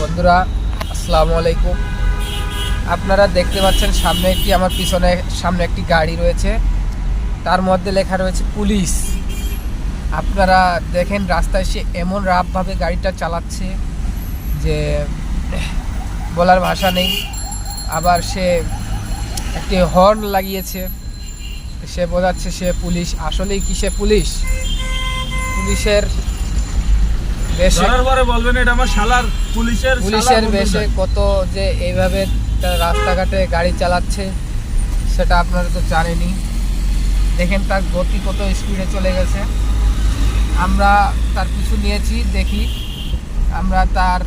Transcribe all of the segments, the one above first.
বন্ধুরা, আসসালামু আলাইকুম। আপনারা দেখতে পাচ্ছেন সামনে একটি, আমার পিছনে সামনে একটি গাড়ি রয়েছে। তার মধ্যে লেখা রয়েছে পুলিশ। আপনারা দেখেন রাস্তায় সে এমন রাফভাবে গাড়িটা চালাচ্ছে যে বলার ভাষা নেই। আবার সে একটি হর্ন লাগিয়েছে। সে বোঝাচ্ছে সে পুলিশ। আসলেই কি সে পুলিশ? পুলিশের বেশে। ধরার পরে বলবেন এটা আমার শালার পুলিশের পুলিশের বেশে কত যে এইভাবে রাস্তাঘাটে গাড়ি চালাচ্ছে সেটা আপনারা তো জানেনই। দেখেন তার গতি কত স্পিডে চলে গেছে। আমরা তার পিছু নিয়েছি দেখি। আমরা তার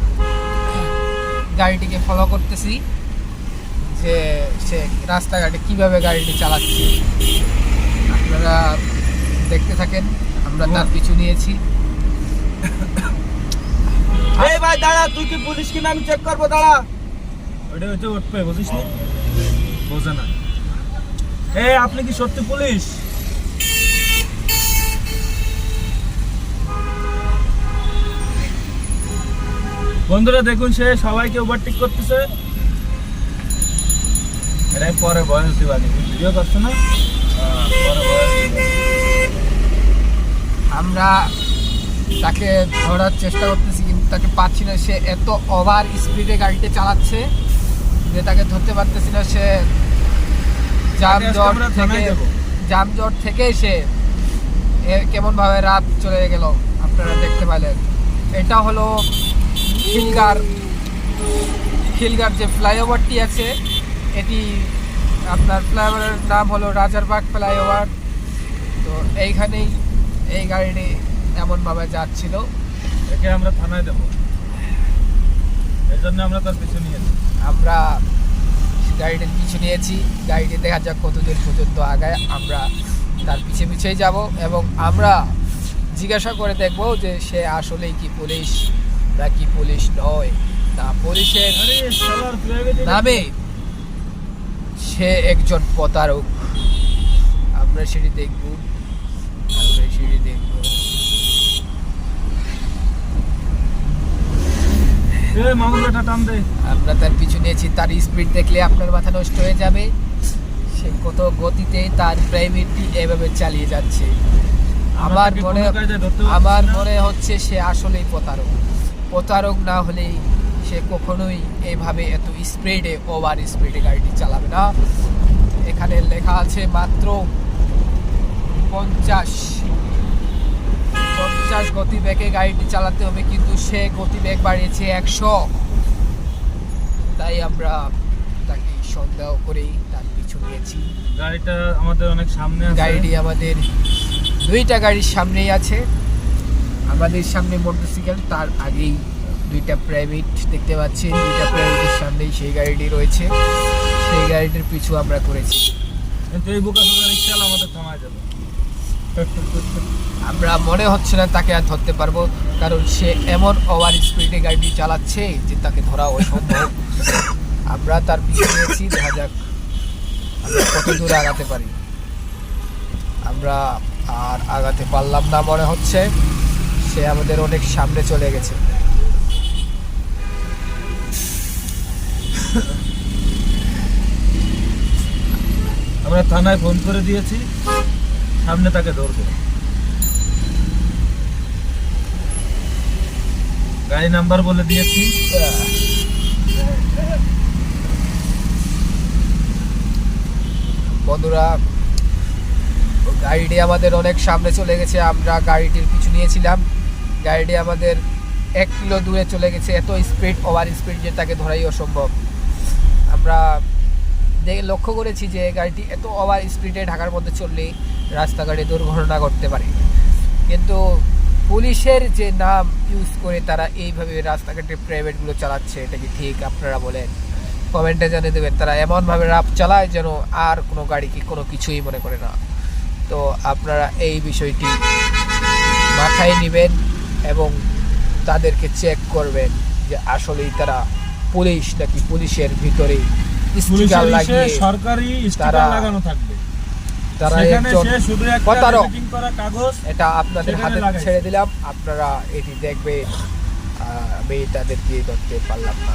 গাড়িটিকে ফলো করতেছি যে সে রাস্তাঘাটে কীভাবে গাড়িটি চালাচ্ছে। আপনারা দেখতে থাকেন আমরা তার পিছু নিয়েছি। এই ভাই দাঁড়া তুই কি পুলিশ কিনা? আমি চেক করব দাঁড়া। ওটা হচ্ছে উঠবে বুঝিস নি? বোঝে না। এ আপনি কি সত্যি পুলিশ? বন্ধুরা দেখুন সে সবাইকে ওভারটেক করতেছে। এটাই পরে বয়স দিবানি। ভিডিও করছ না? হ্যাঁ, পরে বয়স আমরা তাকে ধরার চেষ্টা করতেছি কিন্তু তাকে পাচ্ছি না। সে এত ওভার স্পিডে গাড়িতে চালাচ্ছে যে তাকে ধরতে পারতেছি না। সে জাম জট থেকে জাম জট থেকে সে কেমনভাবে রাত চলে গেল আপনারা দেখতে পেলেন। এটা হলো খিলগার খিলগার যে ফ্লাইওভারটি আছে এটি আপনার ফ্লাইওভারের নাম হলো রাজারবাগ ফ্লাইওভার। তো এইখানেই এই গাড়িটি এমনভাবে যাচ্ছিল। একে আমরা থানায় দেবো। এই জন্য আমরা তার পিছু নিয়েছি। আমরা গাড়িটির পিছু নিয়েছি। গাড়িটি দেখা যাক কতদূর পর্যন্ত আগায়। আমরা তার পিছে পিছেই যাব এবং আমরা জিজ্ঞাসা করে দেখব যে সে আসলেই কি পুলিশ নাকি পুলিশ নয়। না পুলিশের নামে সে একজন প্রতারক। আমরা সেটি দেখব। আমরা সেটি দেখব। আমরা তার পিছু নিয়েছি তার স্পিড দেখলে আপনার মাথা নষ্ট হয়ে যাবে। সে কত গতিতে তার প্রাইভেটটি এভাবে চালিয়ে যাচ্ছে। আমার মনে আমার মনে হচ্ছে সে আসলেই প্রতারক। প্রতারক না হলেই সে কখনোই এইভাবে এত স্পিডে ওভার স্পিডে গাড়িটি চালাবে না। এখানে লেখা আছে মাত্র পঞ্চাশ পঞ্চাশ গতি বেগে গাড়িটি চালাতে হবে কিন্তু সে গতি বেগ বাড়িয়েছে একশো। তাই আমরা তাকে সন্দেহ করেই তার পিছু নিয়েছি। গাড়িটা আমাদের অনেক সামনে গাড়িটি আমাদের দুইটা গাড়ির সামনেই আছে। আমাদের সামনে মোটরসাইকেল তার আগেই দুইটা প্রাইভেট দেখতে পাচ্ছি দুইটা প্রাইভেটের সামনেই সেই গাড়িটি রয়েছে। সেই গাড়িটির পিছু আমরা করেছি। কিন্তু এই বোকা সোজা রিক্সা আমাদের থামায় যাবে আমরা মনে হচ্ছে না তাকে আর ধরতে পারব কারণ সে এমন ওভার স্পিডে গাড়ি চালাচ্ছে যে তাকে ধরা অসম্ভব। আমরা তার পিছু নিয়েছি দেখা যাক আমরা কত দূর আগাতে পারি। আমরা আর আগাতে পারলাম না মনে হচ্ছে সে আমাদের অনেক সামনে চলে গেছে। আমরা থানায় ফোন করে দিয়েছি। সামনে তাকে ধরবো। গাড়ি নাম্বার বলে দিয়েছি। বন্ধুরা, গাড়িটি আমাদের অনেক সামনে চলে গেছে, আমরা গাড়িটির পিছু নিয়েছিলাম। গাড়িটি আমাদের এক কিলো দূরে চলে গেছে, এত স্পিড ওভার স্পিড যে তাকে ধরাই অসম্ভব। আমরা দেখে লক্ষ্য করেছি যে গাড়িটি এত ওভার স্পিডে ঢাকার মধ্যে চললে রাস্তাঘাটে দুর্ঘটনা ঘটতে পারে। কিন্তু পুলিশের যে নাম ইউজ করে তারা এইভাবে রাস্তাঘাটে প্রাইভেটগুলো চালাচ্ছে এটা কি ঠিক? আপনারা বলেন। কমেন্টে জানিয়ে দেবেন। তারা এমনভাবে রাপ চালায় যেন আর কোনো গাড়িকে কোনো কিছুই মনে করে না। তো আপনারা এই বিষয়টি মাথায় নেবেন এবং তাদেরকে চেক করবেন যে আসলেই তারা পুলিশ নাকি পুলিশের ভিতরে স্টিকার লাগিয়ে সরকারি স্টিকার তারা- লাগানো থাকবে। সেখানে একজন প্রতারক। এটা আপনাদের হাতে ছেড়ে দিলাম আপনারা এটি দেখবে আহ, আমি তাদেরকে ধরতে পারলাম না